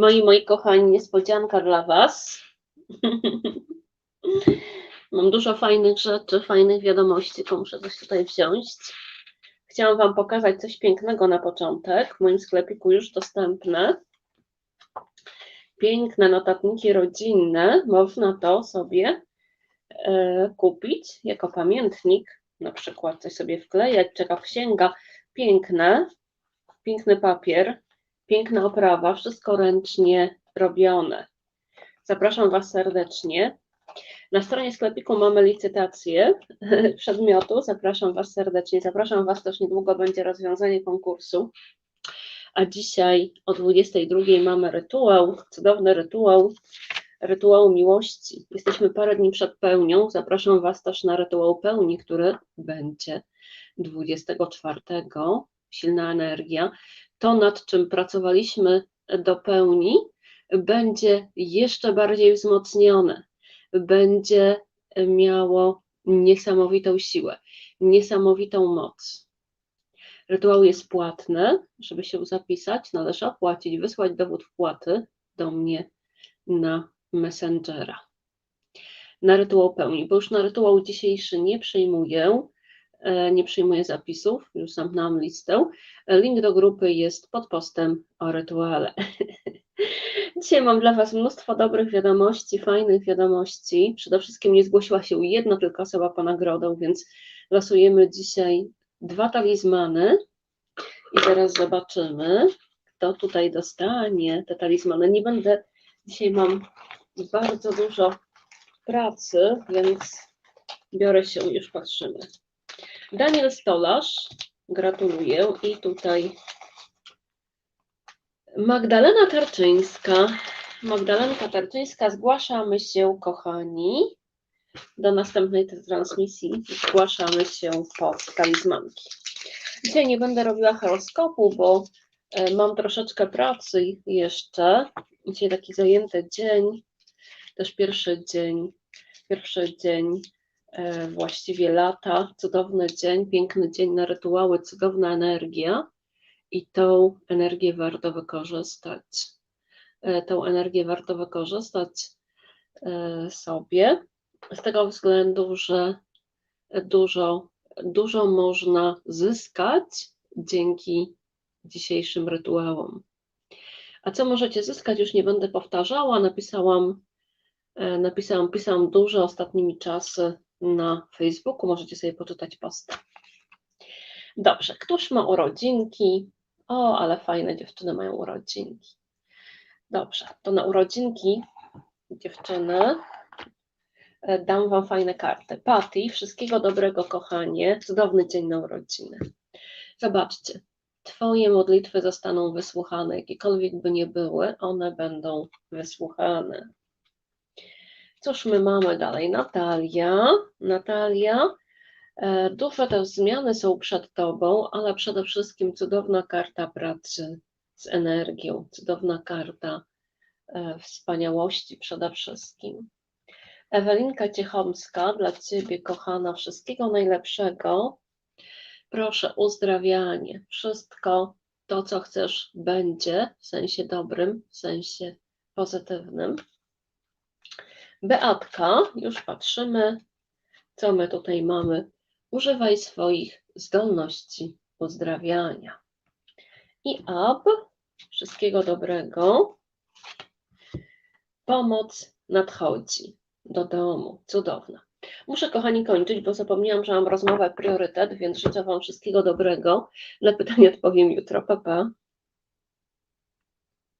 Moi, moi kochani, niespodzianka dla Was. Mam dużo fajnych rzeczy, fajnych wiadomości, tylko muszę coś tutaj wziąć. Chciałam Wam pokazać coś pięknego na początek. W moim sklepiku już dostępne. Piękne notatniki rodzinne. Można to sobie e, kupić jako pamiętnik. Na przykład coś sobie wklejać, czeka księga. Piękne, piękny papier, piękna oprawa, wszystko ręcznie robione. Zapraszam Was serdecznie. Na stronie sklepiku mamy licytację przedmiotu. Zapraszam Was serdecznie. Zapraszam Was też niedługo będzie rozwiązanie konkursu. A dzisiaj o 22 mamy rytuał, cudowny rytuał, rytuał miłości. Jesteśmy parę dni przed pełnią. Zapraszam Was też na rytuał pełni, który będzie 24. Silna energia. To, nad czym pracowaliśmy do pełni, będzie jeszcze bardziej wzmocnione będzie miało niesamowitą siłę, niesamowitą moc. Rytuał jest płatny, żeby się zapisać, należy opłacić, wysłać dowód wpłaty do mnie na Messengera. Na rytuał pełni, bo już na rytuał dzisiejszy nie przyjmuję, nie przyjmuję zapisów, już zamknęłam listę. Link do grupy jest pod postem o rytuale. Dzisiaj mam dla Was mnóstwo dobrych wiadomości, fajnych wiadomości. Przede wszystkim nie zgłosiła się jedna tylko osoba po nagrodę, więc losujemy dzisiaj dwa talizmany i teraz zobaczymy, kto tutaj dostanie te talizmany. Nie będę, dzisiaj mam bardzo dużo pracy, więc biorę się, już patrzymy. Daniel Stolarz, gratuluję i tutaj Magdalena Tarczyńska. Magdalenka Tarczyńska, zgłaszamy się, kochani, do następnej transmisji. Zgłaszamy się po talizmanki. Dzisiaj nie będę robiła horoskopu, bo e, mam troszeczkę pracy jeszcze. Dzisiaj taki zajęty dzień, też pierwszy dzień, pierwszy dzień właściwie lata, cudowny dzień, piękny dzień na rytuały, cudowna energia i tą energię warto wykorzystać. E, tą energię warto wykorzystać e, sobie z tego względu, że dużo, dużo można zyskać dzięki dzisiejszym rytuałom. A co możecie zyskać, już nie będę powtarzała. Napisałam, e, napisałam, pisałam dużo ostatnimi czasy na Facebooku. Możecie sobie poczytać posty. Dobrze, któż ma urodzinki? O, ale fajne dziewczyny mają urodzinki. Dobrze, to na urodzinki dziewczyny e, dam Wam fajne karty. Patty, wszystkiego dobrego, kochanie. Cudowny dzień na urodziny. Zobaczcie, Twoje modlitwy zostaną wysłuchane, jakiekolwiek by nie były, one będą wysłuchane. Cóż my mamy dalej? Natalia. Natalia, E, duże te zmiany są przed Tobą, ale przede wszystkim cudowna karta pracy z energią, cudowna karta e, wspaniałości przede wszystkim. Ewelinka Ciechomska, dla Ciebie, kochana, wszystkiego najlepszego. Proszę, uzdrawianie. Wszystko to, co chcesz, będzie w sensie dobrym, w sensie pozytywnym. Beatka, już patrzymy, co my tutaj mamy Używaj swoich zdolności uzdrawiania. I ab, wszystkiego dobrego. Pomoc nadchodzi do domu. Cudowna. Muszę, kochani, kończyć, bo zapomniałam, że mam rozmowę priorytet, więc życzę Wam wszystkiego dobrego. Na pytanie odpowiem jutro. Pa, pa.